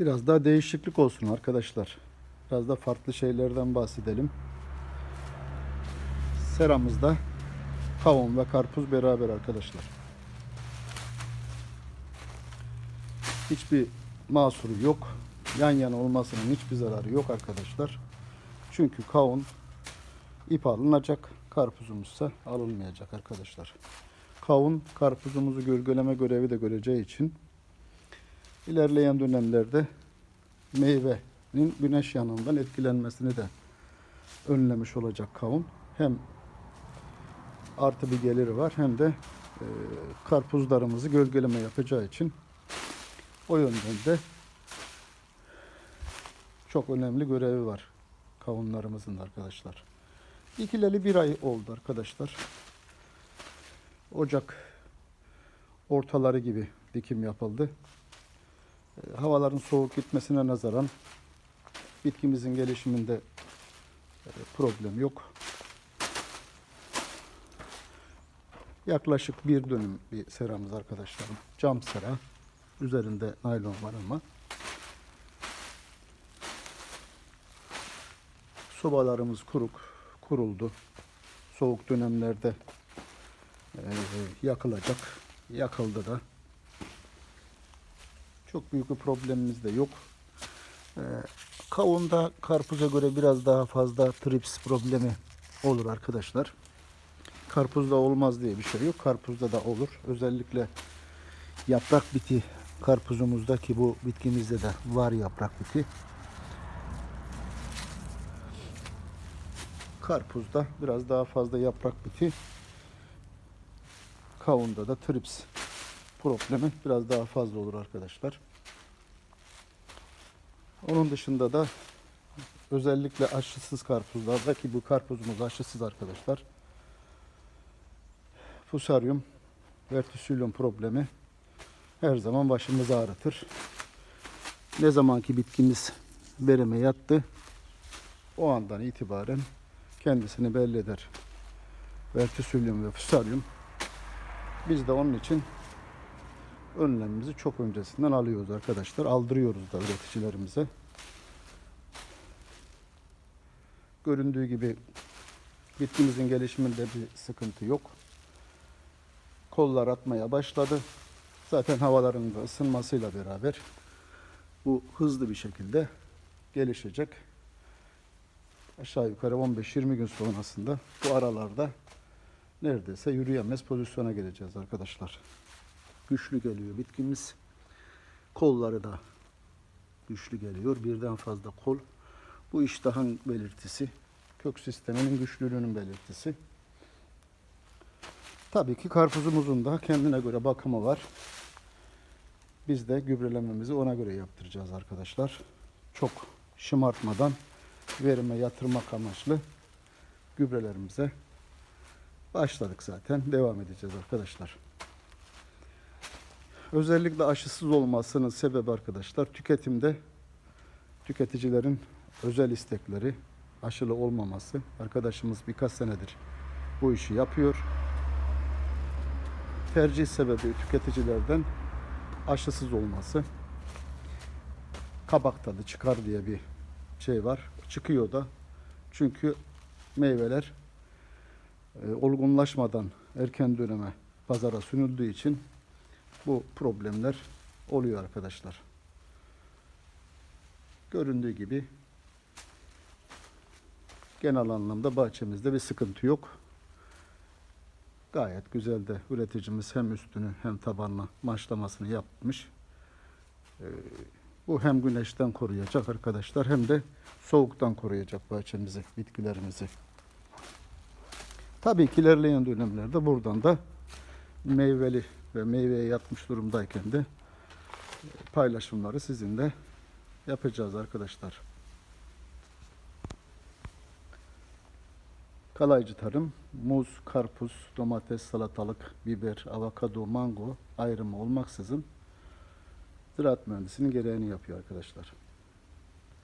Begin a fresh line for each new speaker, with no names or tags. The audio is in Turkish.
Biraz daha değişiklik olsun arkadaşlar. Biraz da farklı şeylerden bahsedelim. Seramızda kavun ve karpuz beraber arkadaşlar. Hiçbir mahsuru yok. Yan yana olmasının hiçbir zararı yok arkadaşlar. Çünkü kavun ip alınacak, karpuzumuzsa alınmayacak arkadaşlar. Kavun karpuzumuzu gölgeleme görevi de göreceği için ilerleyen dönemlerde meyvenin güneş yanından etkilenmesini de önlemiş olacak kavun. Hem artı bir geliri var hem de e, karpuzlarımızı gölgeleme yapacağı için o yönden de çok önemli görevi var kavunlarımızın da arkadaşlar. Dikileli bir ay oldu arkadaşlar. Ocak ortaları gibi dikim yapıldı. Havaların soğuk gitmesine nazaran bitkimizin gelişiminde e, problem yok. Yaklaşık bir dönüm bir seramız arkadaşlarım. Cam sera. Üzerinde naylon var ama. Sobalarımız kuruk, kuruldu. Soğuk dönemlerde e, yakılacak. Yakıldı da. Çok büyük bir problemimiz de yok. E, kavunda karpuza göre biraz daha fazla trips problemi olur arkadaşlar. Karpuzda olmaz diye bir şey yok. Karpuzda da olur. Özellikle yaprak biti karpuzumuzda ki bu bitkimizde de var yaprak biti. Karpuzda biraz daha fazla yaprak biti. Kavunda da trips problemi biraz daha fazla olur arkadaşlar. Onun dışında da özellikle aşısız karpuzlarda ki bu karpuzumuz aşısız arkadaşlar. Fusarium verticillium problemi her zaman başımızı ağrıtır. Ne zamanki bitkimiz verime yattı o andan itibaren kendisini belli eder. Verticillium ve fusarium. Biz de onun için önlemimizi çok öncesinden alıyoruz arkadaşlar. Aldırıyoruz da üreticilerimize. Göründüğü gibi bitkimizin gelişiminde bir sıkıntı yok. Kollar atmaya başladı. Zaten havaların da ısınmasıyla beraber bu hızlı bir şekilde gelişecek. Aşağı yukarı 15-20 gün sonrasında bu aralarda neredeyse yürüyemez pozisyona geleceğiz arkadaşlar. Güçlü geliyor bitkimiz. Kolları da güçlü geliyor. Birden fazla kol. Bu iştahın belirtisi. Kök sisteminin güçlülüğünün belirtisi. Tabii ki karpuzumuzun da kendine göre bakımı var. Biz de gübrelememizi ona göre yaptıracağız arkadaşlar. Çok şımartmadan verime yatırmak amaçlı gübrelerimize başladık zaten. Devam edeceğiz arkadaşlar. Özellikle aşısız olmasının sebebi arkadaşlar tüketimde tüketicilerin özel istekleri aşılı olmaması. Arkadaşımız birkaç senedir bu işi yapıyor. Tercih sebebi tüketicilerden aşısız olması. Kabak tadı çıkar diye bir şey var. Çıkıyor da. Çünkü meyveler e, olgunlaşmadan erken döneme pazara sünüldüğü için bu problemler oluyor arkadaşlar. Göründüğü gibi genel anlamda bahçemizde bir sıkıntı yok. Gayet güzel de üreticimiz hem üstünü hem tabanını maçlamasını yapmış. Ee, bu hem güneşten koruyacak arkadaşlar hem de soğuktan koruyacak bahçemizi, bitkilerimizi. Tabii ki ilerleyen dönemlerde buradan da meyveli ve meyveye yatmış durumdayken de e, paylaşımları sizinle yapacağız arkadaşlar. Kalaycı tarım, muz, karpuz, domates, salatalık, biber, avokado, mango ayrımı olmaksızın ziraat mühendisinin gereğini yapıyor arkadaşlar.